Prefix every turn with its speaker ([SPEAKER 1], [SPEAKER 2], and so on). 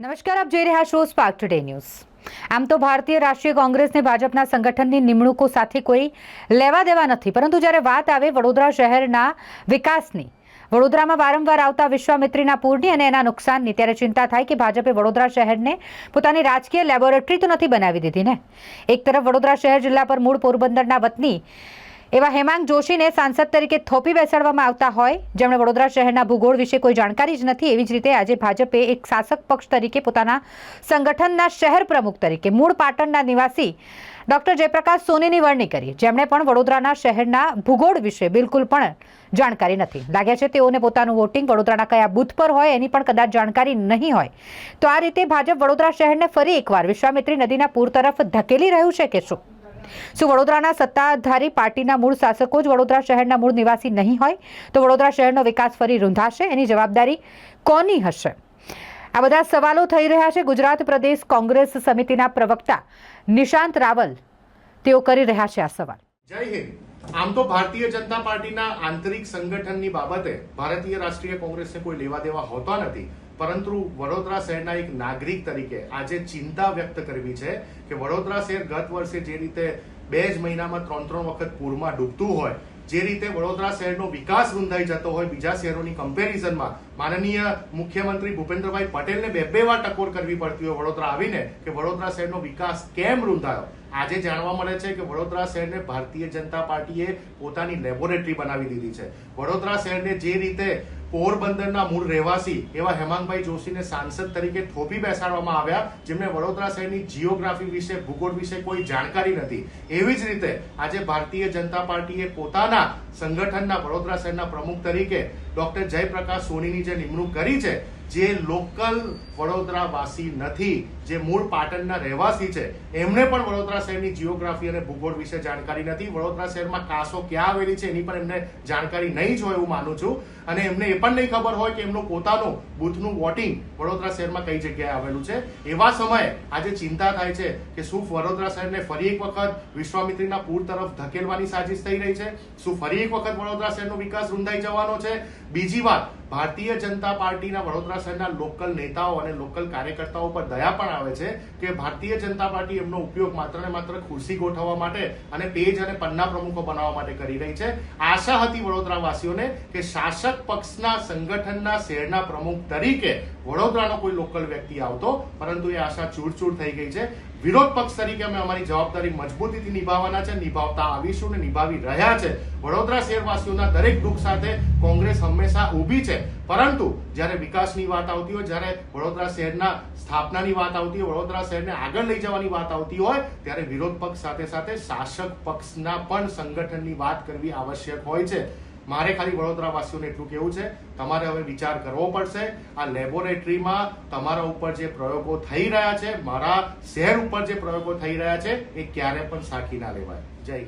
[SPEAKER 1] નમસ્કાર, આપ જોઈ રહ્યા છો સ્પાર્ક ટુડે ન્યૂઝ આમ તો ભારતીય રાષ્ટ્રીય કોંગ્રેસને ભાજપના સંગઠનની નિમણૂકો સાથે કોઈ લેવા દેવા નથી. પરંતુ જ્યારે વાત આવે વડોદરા શહેરના વિકાસની, વડોદરામાં વારંવાર આવતા વિશ્વામિત્રીના પૂરની અને એના નુકસાનની, ત્યારે ચિંતા થાય કે ભાજપે વડોદરા શહેરને પોતાની રાજકીય લેબોરેટરી તો નથી બનાવી દીધી ને? એક તરફ વડોદરા શહેર જિલ્લા પર મૂળ પોરબંદરના વતની એવા હેમાંગ જોશીને સાંસદ તરીકે થોપી બેસાડવામાં આવતા હોય. જેમણે વડોદરા શહેરના ભૂગોળ વિશે કોઈ જાણકારી જ નથી, એવી જ રીતે આજે ભાજપે એક શાસક પક્ષ તરીકે પોતાના સંગઠનના શહેર પ્રમુખ તરીકે, મૂળ પાટણના નિવાસી ડોક્ટર જયપ્રકાશ સોનીની વરણી કરી. જેમણે પણ વડોદરાના શહેરના ભૂગોળ વિશે બિલકુલ પણ જાણકારી નથી. લાગે છે તેઓને પોતાનું વોટિંગ વડોદરાના કયા બૂથ પર હોય એની પણ કદાચ જાણકારી નહીં હોય. તો આ રીતે ભાજપ વડોદરા શહેરને ફરી એકવાર વિશ્વામિત્રી નદીના પૂર તરફ ધકેલી રહ્યું છે કે શું? શું વડોદરાના સત્તાધારી પાર્ટીના મૂળ શાસકો જ વડોદરા શહેરના મૂળ નિવાસી નહીં હોય તો વડોદરા શહેરનો વિકાસ ફરી રૂંધાશે. એની જવાબદારી કોની હશે? આ બધા સવાલો થઈ રહ્યા છે. ગુજરાત પ્રદેશ કોંગ્રેસ સમિતિના પ્રવક્તા નિશાંત રાવલ તેઓ કરી રહ્યા છે આ સવાલ.
[SPEAKER 2] જય હિન્દ. આમ તો ભારતીય જનતા પાર્ટીના આંતરિક સંગઠનની બાબતે ભારતીય રાષ્ટ્રીય કોંગ્રેસને કોઈ લેવા દેવા હોતા નથી. પરંતુ વડોદરા શહેરના એક નાગરિક તરીકે આજે ચિંતા વ્યક્ત કરવી છે કે વડોદરા શહેર ગત વર્ષે જે રીતે બે જ મહિનામાં ત્રણ ત્રણ વખત પૂરમાં ડૂબતું હોય, જે રીતે વડોદરા શહેરનો વિકાસ રૂંધાઈ જતો હોય બીજા શહેરોની કમ્પેરિઝનમાં, માનનીય મુખ્યમંત્રી ભૂપેન્દ્રભાઈ પટેલને બે બે વાર ટકોર કરવી પડતી હોય વડોદરા આવીને કે વડોદરા શહેરનો વિકાસ કેમ રૂંધાયો. આજે જાણવા મળે છે કે વડોદરા શહેરને ભારતીય જનતા પાર્ટીએ પોતાની લેબોરેટરી બનાવી દીધી છે. વડોદરા શહેરને જે રીતે પોરબંદરના મૂળ રહેવાસી એવા હેમાંગભાઈ જોશીને સાંસદ તરીકે થોપી બેસાડવામાં આવ્યા જેમને વડોદરા શહેરની જીઓગ્રાફી વિશે, ભૂગોળ વિશે કોઈ જાણકારી નથી. એવી જ રીતે આજે ભારતીય જનતા પાર્ટીએ પોતાના સંગઠનના વડોદરા શહેરના પ્રમુખ તરીકે ડોક્ટર જયપ્રકાશ સોનીની જે નિમણૂક કરી છે, જે લોકલ વડોદરાવાસી નથી જે મૂળ પાટણના રહેવાસી છે એમને પણ વડોદરા શહેરની જીઓગ્રાફી અને ભૂગોળ વિશે જાણકારી નથી. વડોદરા શહેરમાં કાસો ક્યાં આવેલી છે એની પણ એમને જાણકારી નહીં જ હોય એવું માનું છું. અને એમને એ પણ નહીં ખબર હોય કે એમનું પોતાનું બૂથનું વોટિંગ વડોદરા શહેરમાં કઈ જગ્યાએ આવેલું છે. એવા સમયે આજે ચિંતા થાય છે કે શું વડોદરા શહેરને ફરી એક વખત વિશ્વામિત્રીના પૂર તરફ ધકેલવાની સાજિશ થઈ રહી છે? શું ફરી એક વખત વડોદરા શહેરનો વિકાસ રૂંધાઈ જવાનો છે? બીજી વાત, ભારતીય જનતા પાર્ટીના વડોદરા શહેરના લોકલ નેતાઓ અને લોકલ કાર્યકર્તાઓ પર દયા પણ આવે છે કે ભારતીય જનતા પાર્ટી એમનો ઉપયોગ માત્ર ને માત્ર ખુરશી ગોઠવવા માટે અને પેજ અને પન્ના પ્રમુખો બનાવવા માટે કરી રહી છે. આશા હતી વડોદરા વાસીઓને કે શાસક પક્ષના સંગઠનના શહેરના પ્રમુખ તરીકે વડોદરાનો કોઈ લોકલ વ્યક્તિ આવતો, પરંતુ એ આશા ચૂરચૂર થઈ ગઈ છે. વિરોધ પક્ષ તરીકે અમે અમારી જવાબદારી મજબૂતીથી નિભાવવાના છે, નિભાવતા આવીશું ને નિભાવી રહ્યા છે. વડોદરા શહેરવાસીઓના દરેક દુઃખ સાથે કોંગ્રેસ હંમેશા ઊભી છે. પરંતુ જ્યારે વિકાસની વાત આવતી હોય, જ્યારે વડોદરા શહેરના સ્થાપનાની વાત આવતી હોય, વડોદરા શહેરને આગળ લઈ જવાની વાત આવતી હોય, ત્યારે વિરોધ પક્ષ સાથે સાથે શાસક પક્ષના પણ સંગઠનની વાત કરવી આવશ્યક હોય છે. મારે ખાલી વડોદરા વાસીઓને એટલું કેવું છે, તમારે હવે વિચાર કરવો પડશે આ લેબોરેટરીમાં તમારા ઉપર જે પ્રયોગો થઈ રહ્યા છે, મારા શહેર ઉપર જે પ્રયોગો થઈ રહ્યા છે, એ ક્યારે પણ સાખી ના લેવાય જય.